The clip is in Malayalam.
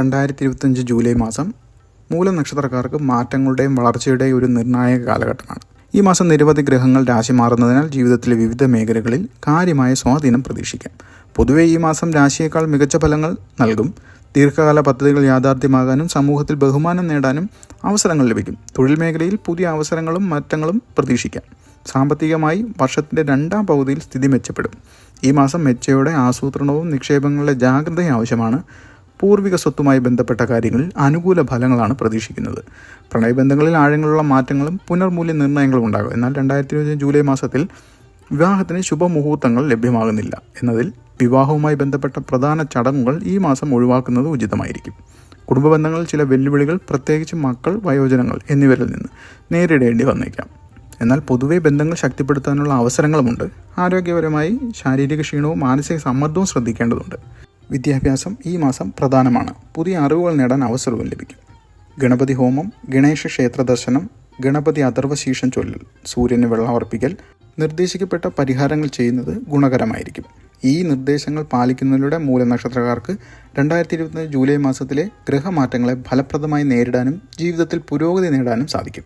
രണ്ടായിരത്തി ഇരുപത്തഞ്ച് ജൂലൈ മാസം മൂലം നക്ഷത്രക്കാർക്ക് മാറ്റങ്ങളുടെയും വളർച്ചയുടെയും ഒരു നിർണായക കാലഘട്ടമാണ്. ഈ മാസം നിരവധി ഗ്രഹങ്ങൾ രാശി മാറുന്നതിനാൽ ജീവിതത്തിലെ വിവിധ മേഖലകളിൽ കാര്യമായ സ്വാധീനം പ്രതീക്ഷിക്കാം. പൊതുവേ ഈ മാസം രാശിയേക്കാൾ മികച്ച ഫലങ്ങൾ നൽകും. ദീർഘകാല പദ്ധതികൾ യാഥാർത്ഥ്യമാകാനും സമൂഹത്തിൽ ബഹുമാനം നേടാനും അവസരങ്ങൾ ലഭിക്കും. തൊഴിൽ മേഖലയിൽ പുതിയ അവസരങ്ങളും മാറ്റങ്ങളും പ്രതീക്ഷിക്കാം. സാമ്പത്തികമായി വർഷത്തിന്റെ രണ്ടാം പകുതിയിൽ സ്ഥിതി മെച്ചപ്പെടും. ഈ മാസം മെച്ചയുടെ ആസൂത്രണവും നിക്ഷേപങ്ങളുടെ ജാഗ്രതയും ആവശ്യമാണ്. പൂർവിക സ്വത്തുമായി ബന്ധപ്പെട്ട കാര്യങ്ങളിൽ അനുകൂല ഫലങ്ങളാണ് പ്രതീക്ഷിക്കുന്നത്. പ്രണയബന്ധങ്ങളിൽ ആഴങ്ങളുള്ള മാറ്റങ്ങളും പുനർമൂല്യ നിർണയങ്ങളും ഉണ്ടാകും. എന്നാൽ രണ്ടായിരത്തി ഇരുപത്തി ജൂലൈ മാസത്തിൽ വിവാഹത്തിന് ശുഭമുഹൂർത്തങ്ങൾ ലഭ്യമാകുന്നില്ല. എന്നതിൽ വിവാഹവുമായി ബന്ധപ്പെട്ട പ്രധാന ചടങ്ങുകൾ ഈ മാസം ഒഴിവാക്കുന്നത് ഉചിതമായിരിക്കും. കുടുംബ ബന്ധങ്ങളിൽ ചില വെല്ലുവിളികൾ പ്രത്യേകിച്ച് മക്കൾ വയോജനങ്ങൾ എന്നിവരിൽ നിന്ന് നേരിടേണ്ടി വന്നേക്കാം. എന്നാൽ പൊതുവെ ബന്ധങ്ങൾ ശക്തിപ്പെടുത്താനുള്ള അവസരങ്ങളുമുണ്ട്. ആരോഗ്യപരമായി ശാരീരിക ക്ഷീണവും മാനസിക സമ്മർദ്ദവും ശ്രദ്ധിക്കേണ്ടതുണ്ട്. വിദ്യാഭ്യാസം ഈ മാസം പ്രധാനമാണ്. പുതിയ അറിവുകൾ നേടാൻ അവസരവും ലഭിക്കും. ഗണപതി ഹോമം ഗണേശ ക്ഷേത്ര ദർശനം ഗണപതി അഥർവശീഷം ചൊല്ലൽ സൂര്യന് വെള്ളം അർപ്പിക്കൽ നിർദ്ദേശിക്കപ്പെട്ട പരിഹാരങ്ങൾ ചെയ്യുന്നത് ഗുണകരമായിരിക്കും. ഈ നിർദ്ദേശങ്ങൾ പാലിക്കുന്നതിലൂടെ മൂലനക്ഷത്രക്കാർക്ക് രണ്ടായിരത്തി ഇരുപത്തിനാല് ജൂലൈ മാസത്തിലെ ഗ്രഹമാറ്റങ്ങളെ ഫലപ്രദമായി നേരിടാനും ജീവിതത്തിൽ പുരോഗതി നേടാനും സാധിക്കും.